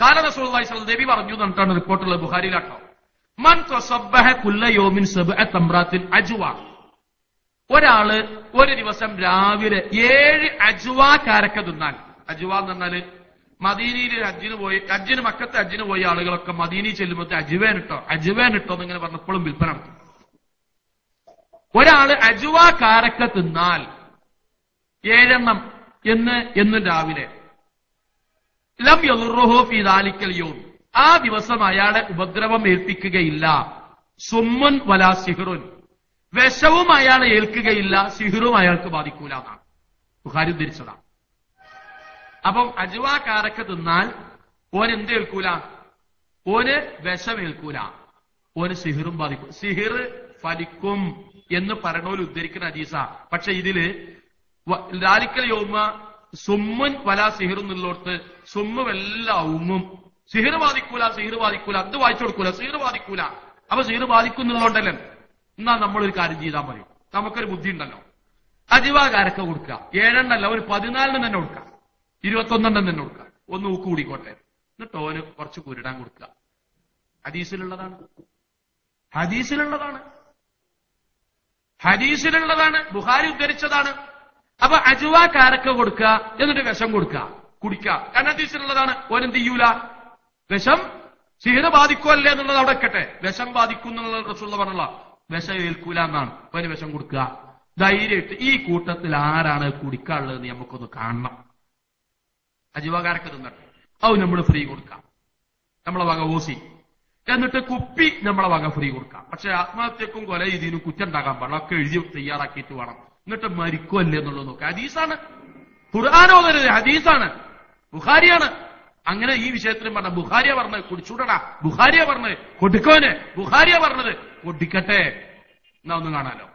കാല നബി പറഞ്ഞു എന്നിട്ടാണ് റിപ്പോർട്ടുള്ളത് ബുഹാരിയിലാട്ടോ മൻ തസബ്ബഹ അജുവ. ഒരാൾ ഒരു ദിവസം രാവിലെ ഏഴ് അജുവ കാരക്ക തിന്നാൽ. അജുവ എന്ന് പറഞ്ഞാൽ മദീനയിൽ അജ്ജിന് പോയി അജ്ജിന് മക്കത്തെ അജ്ജിന് പോയ ആളുകളൊക്കെ മദീനി ചെല്ലുമ്പോൾ അജുവേൻ ഇട്ടോ എന്നിങ്ങനെ പറഞ്ഞപ്പോഴും വിൽപ്പന നടത്തും. ഒരാൾ അജുവ കാരക്ക തിന്നാൽ ഏഴെണ്ണം എന്ന് എന്നും രാവിലെ ലം യദുറുഹു ഫീ ദാലിക്കൽ യൗം. ആ ദിവസം അയാളെ ഉപദ്രവം ഏൽപ്പിക്കുകയില്ല. സുമ്മുൻ വലാ സിഹ്റുൻ. വിഷവും അയാളെ ഏൽക്കുകയില്ല സിഹ്റും അയാൾക്ക് ബാധിക്കൂല എന്നാണ്. ബുഖാരി ഉദ്ധരിച്ചതാണ് അപ്പം അജുവ കാരക്ക തിന്നാൽ ഓൻ എന്ത് ഏൽക്കൂല? ഓന് വിഷം ഏൽക്കൂല. ഓന് സിഹിറും ബാധിക്കും. സിഹിർ ഫലിക്കും എന്ന് പറയണോൽ ഉദ്ധരിക്കുന്ന അജീസ പക്ഷെ ഇതിൽ ലാലിക്കൽ യോമ സുമ്മുൻ വല സിഹിറും എന്നുള്ളോടത്ത് സുമ്മ് വല്ല ഉമ്മും. സിഹിർ ബാധിക്കൂല സിഹിർ ബാധിക്കൂല അത് വായിച്ചു കൊടുക്കൂല സിഹിർ ബാധിക്കൂല. അപ്പൊ സിഹിർ ബാധിക്കും എന്നുള്ളതുകൊണ്ടല്ലേ? എന്നാ നമ്മളൊരു കാര്യം ചെയ്താൽ മതി നമുക്കൊരു ബുദ്ധി ഉണ്ടല്ലോ. അജിവാകാരൊക്കെ കൊടുക്കുക. ഏഴെണ്ണല്ല ഒരു പതിനാലിന് തന്നെ കൊടുക്കുക. ഇരുപത്തൊന്നെണ്ണം തന്നെ കൊടുക്കുക. ഒന്ന് ഊക്ക് കൂടിക്കോട്ടെ. എന്നിട്ട് ഓന് കുറച്ച് കുരുടാൻ കൊടുക്കുക. ഹദീസിലുള്ളതാണ്. ഹദീസിലുള്ളതാണ്. ഹദീസിലുള്ളതാണ്. ബുഹാരി ഉദ്ധരിച്ചതാണ്. അപ്പൊ കാരക്ക കൊടുക്കുക എന്നിട്ട് വിഷം കൊടുക്കുക. കുടിക്കുക. കാരണം ഹദീസിലുള്ളതാണ് ഓനെന്ത് ചെയ്യൂല? വിഷം സിഹിറ ബാധിക്കുമല്ലേ എന്നുള്ളത് അവിടെ വെക്കട്ടെ. വിഷം ബാധിക്കും എന്നുള്ള റസൂള്ള പറഞ്ഞുള്ള വിഷം ഏൽക്കൂല എന്നാണ്. അവന് വിഷം കൊടുക്കുക. ധൈര്യമായിട്ട് ഈ കൂട്ടത്തിൽ ആരാണ് കുടിക്കാനുള്ളത് നമുക്കൊന്ന് കാണണം. അജുവകാരക്ക് തിന്നട്ടെ. അത് നമ്മൾ ഫ്രീ കൊടുക്കാം. നമ്മളെ വക ഓസി എന്നിട്ട് കുപ്പി നമ്മളെ വക ഫ്രീ കൊടുക്കാം. പക്ഷെ ആത്മഹത്യക്കും കൊല ഇതിനും കുറ്റുണ്ടാക്കാൻ പാടില്ല. ഒക്കെ എഴുതി തയ്യാറാക്കിയിട്ട് വേണം. എന്നിട്ട് മരിക്കുമല്ലേ എന്നുള്ളത് നോക്കാം. ഹദീസാണ്. ഖുർആാനോദരുത് ഹദീസാണ്. ബുഖാരിയാണ്. അങ്ങനെ ഈ വിഷയത്തിലും പറഞ്ഞ ബുഹാരിയ പറഞ്ഞത് കുടിച്ചൂടടാ. ബുഹാരിയ പറഞ്ഞത് കൊടുക്കോന് ബുഹാരിയ പറഞ്ഞത് കൊടിക്കട്ടെ. എന്നാ ഒന്ന് കാണാലോ.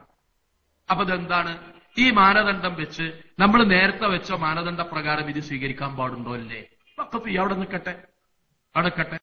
അപ്പൊ ഇതെന്താണ്? ഈ മാനദണ്ഡം വെച്ച് നമ്മൾ നേരത്തെ വെച്ച മാനദണ്ഡ പ്രകാരം ഇത് സ്വീകരിക്കാൻ പാടുണ്ടോ അല്ലേ അപ്പൊ അവിടെ നിൽക്കട്ടെ. അവിടെ നിൽക്കട്ടെ.